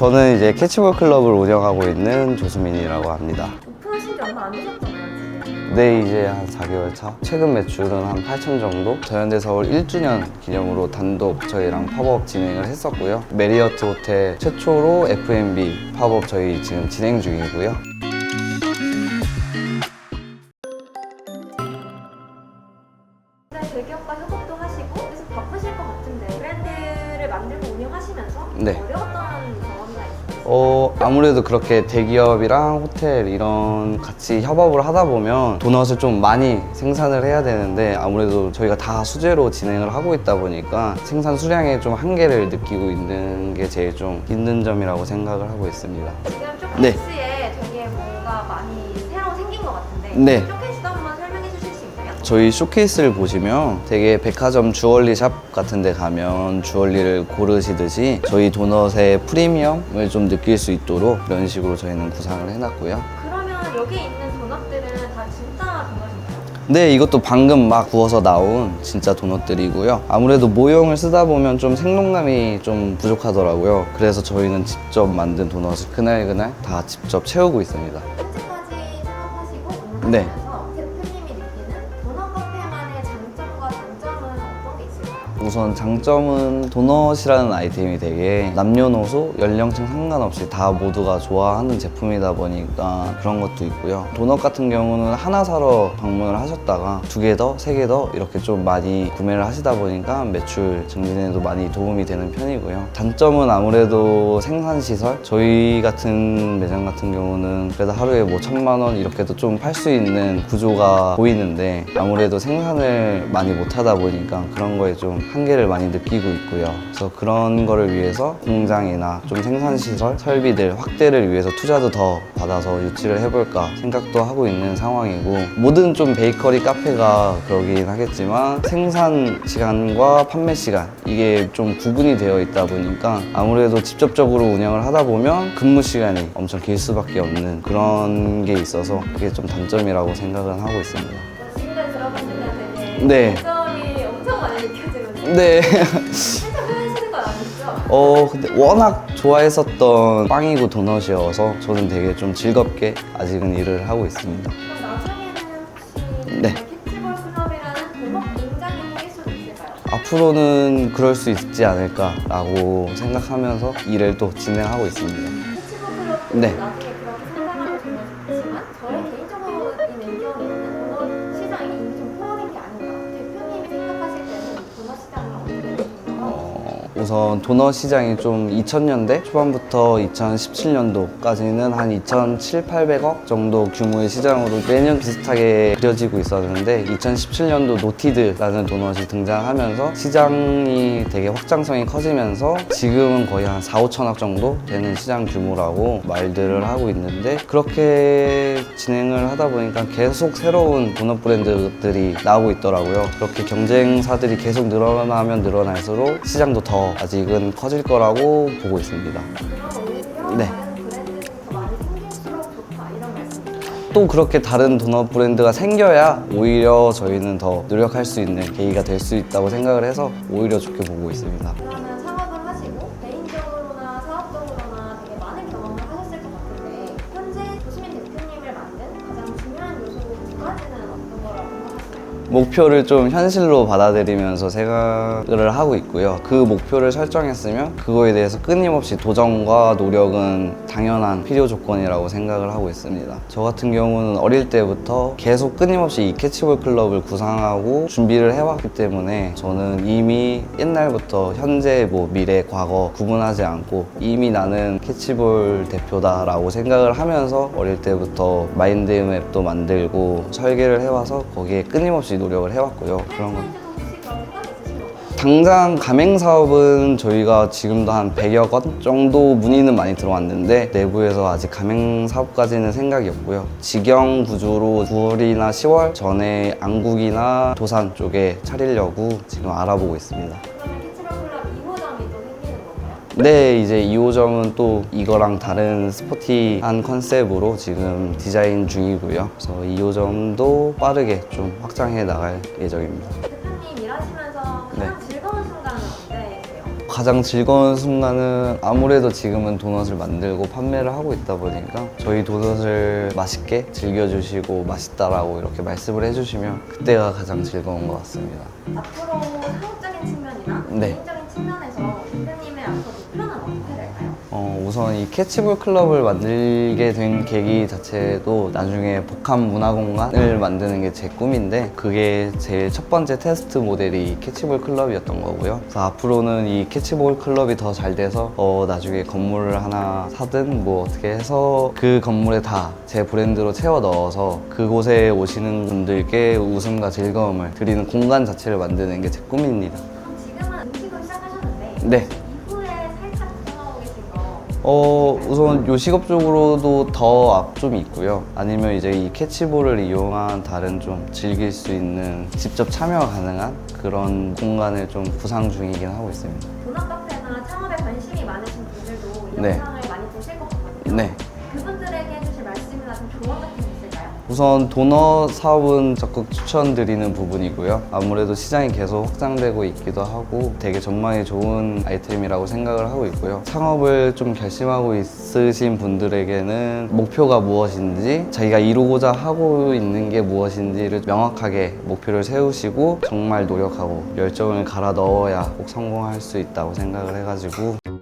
저는 이제 캐치볼 클럽을 운영하고 있는 조수민이라고 합니다. 오픈하신 지 얼마 안 되셨잖아요, 지금. 네, 이제 한 4개월 차. 최근 매출은 한 8천 정도? 저현대 서울 1주년 기념으로 단독 저희랑 팝업 진행을 했었고요. 메리어트 호텔 최초로 F&B 팝업 저희 지금 진행 중이고요. 네, 대기업과 협업도 하시고 계속 바쁘실 것 같은데 브랜드를 만들고 운영하시면서 네. 어려웠던? 어, 아무래도 그렇게 대기업이랑 호텔 이런 같이 협업을 하다 보면 도넛을 좀 많이 생산을 해야 되는데 아무래도 저희가 다 수제로 진행을 하고 있다 보니까 생산 수량에 좀 한계를 느끼고 있는 게 제일 좀 힘든 점이라고 생각을 하고 있습니다. 지금 네. 쇼케이스에 되게 뭔가 많이 새로 생긴 것 같은데 네. 저희 쇼케이스를 보시면 되게 백화점 주얼리 샵 같은 데 가면 주얼리를 고르시듯이 저희 도넛의 프리미엄을 좀 느낄 수 있도록 이런 식으로 저희는 구상을 해놨고요. 그러면 여기 있는 도넛들은 다 진짜 도넛인가요? 네, 이것도 방금 막 구워서 나온 진짜 도넛들이고요. 아무래도 모형을 쓰다 보면 좀 생동감이 좀 부족하더라고요. 그래서 저희는 직접 만든 도넛을 그날그날 다 직접 채우고 있습니다. 현재까지 창업하시고 네. 운영 우선 장점은 도넛이라는 아이템이 되게 남녀노소 연령층 상관없이 다 모두가 좋아하는 제품이다 보니까 그런 것도 있고요. 도넛 같은 경우는 하나 사러 방문을 하셨다가 두 개 더, 세 개 더 이렇게 좀 많이 구매를 하시다 보니까 매출 증진에도 많이 도움이 되는 편이고요. 단점은 아무래도 생산 시설. 저희 같은 매장 같은 경우는 그래도 하루에 뭐 천만 원 이렇게도 좀 팔 수 있는 구조가 보이는데 아무래도 생산을 많이 못 하다 보니까 그런 거에 좀 한계를 많이 느끼고 있고요. 그래서 그런 거를 위해서 공장이나 좀 생산 시설, 설비들 확대를 위해서 투자도 더 받아서 유치를 해볼까 생각도 하고 있는 상황이고 모든 좀 베이커리 카페가 그러긴 하겠지만 생산 시간과 판매 시간 이게 좀 구분이 되어 있다 보니까 아무래도 직접적으로 운영을 하다 보면 근무 시간이 엄청 길 수밖에 없는 그런 게 있어서 그게 좀 단점이라고 생각은 하고 있습니다. 지금까지 때 되게 네. 장점이 엄청 많이 느껴지는데 네. 건 아니죠? 어, 근데 워낙 좋아했었던 빵이고 도넛이어서 저는 되게 좀 즐겁게 아직은 일을 하고 있습니다. 그럼 나중에는 혹시 네. 클럽이라는 공장이 있을까요? 앞으로는 그럴 수 있지 않을까라고 생각하면서 일을 또 진행하고 있습니다. 클럽 네. 나중에 어, 우선 도넛 시장이 좀 2000년대 초반부터 2017년도까지는 한 2,700, 800억 정도 규모의 시장으로 매년 비슷하게 그려지고 있었는데 2017년도 노티드라는 도넛이 등장하면서 시장이 되게 확장성이 커지면서 지금은 거의 한 4, 5천억 정도 되는 시장 규모라고 말들을 하고 있는데 그렇게 진행을 하다 보니까 계속 새로운 도넛 브랜드들이 나오고 있더라고요. 그렇게 경쟁사들이 계속 늘어나면 늘어날수록 시장도 더 아직은 커질 거라고 보고 있습니다. 네. 또 그렇게 다른 도넛 브랜드가 생겨야 오히려 저희는 더 노력할 수 있는 계기가 될 수 있다고 생각을 해서 오히려 좋게 보고 있습니다. 목표를 좀 현실로 받아들이면서 생각을 하고 있고요. 그 목표를 설정했으면 그거에 대해서 끊임없이 도전과 노력은 당연한 필요 조건이라고 생각을 하고 있습니다. 저 같은 경우는 어릴 때부터 계속 끊임없이 이 캐치볼 클럽을 구상하고 준비를 해왔기 때문에 저는 이미 옛날부터 현재 뭐 미래 과거 구분하지 않고 이미 나는 캐치볼 대표다라고 생각을 하면서 어릴 때부터 마인드맵도 만들고 설계를 해와서 거기에 끊임없이 노력을 해왔고요. 그런 건? 당장 가맹 사업은 저희가 지금도 한 100여 건 정도 문의는 많이 들어왔는데 내부에서 아직 가맹 사업까지는 생각이 없고요. 직영 구조로 9월이나 10월 전에 안국이나 도산 쪽에 차리려고 지금 알아보고 있습니다. 건가요? 네, 이제 2호점은 또 이거랑 다른 스포티한 컨셉으로 지금 디자인 중이고요. 그래서 2호점도 빠르게 좀 확장해 나갈 예정입니다. 대표님 일하시면서 가장 즐거운 순간은 언제세요? 가장 즐거운 순간은 아무래도 지금은 도넛을 만들고 판매를 하고 있다 보니까 저희 도넛을 맛있게 즐겨주시고 맛있다라고 이렇게 말씀을 해주시면 그때가 가장 즐거운 것 같습니다. 앞으로 사업적인 측면이나 네. 개인적인 어, 우선 이 캐치볼 클럽을 만들게 된 계기 자체도 나중에 복합 문화 공간을 만드는 게 제 꿈인데 그게 제일 첫 번째 테스트 모델이 이 캐치볼 클럽이었던 거고요. 그래서 앞으로는 이 캐치볼 클럽이 더 잘 돼서 어, 나중에 건물을 하나 사든 뭐 어떻게 해서 그 건물에 다 제 브랜드로 채워 넣어서 그곳에 오시는 분들께 웃음과 즐거움을 드리는 공간 자체를 만드는 게 제 꿈입니다. 지금은 음식을 시작하셨는데 네. 어 우선 요식업 쪽으로도 더 앞 좀 있고요. 아니면 이제 이 캐치볼을 이용한 다른 좀 즐길 수 있는 직접 참여 가능한 그런 공간을 좀 구상 중이긴 하고 있습니다. 도넛 카페나 창업에 관심이 많으신 분들도 이 네. 영상을 많이 보실 것 같거든요. 네. 우선 도넛 사업은 적극 추천드리는 부분이고요. 아무래도 시장이 계속 확장되고 있기도 하고 되게 전망이 좋은 아이템이라고 생각을 하고 있고요. 창업을 좀 결심하고 있으신 분들에게는 목표가 무엇인지 자기가 이루고자 하고 있는 게 무엇인지를 명확하게 목표를 세우시고 정말 노력하고 열정을 갈아 넣어야 꼭 성공할 수 있다고 생각을 해가지고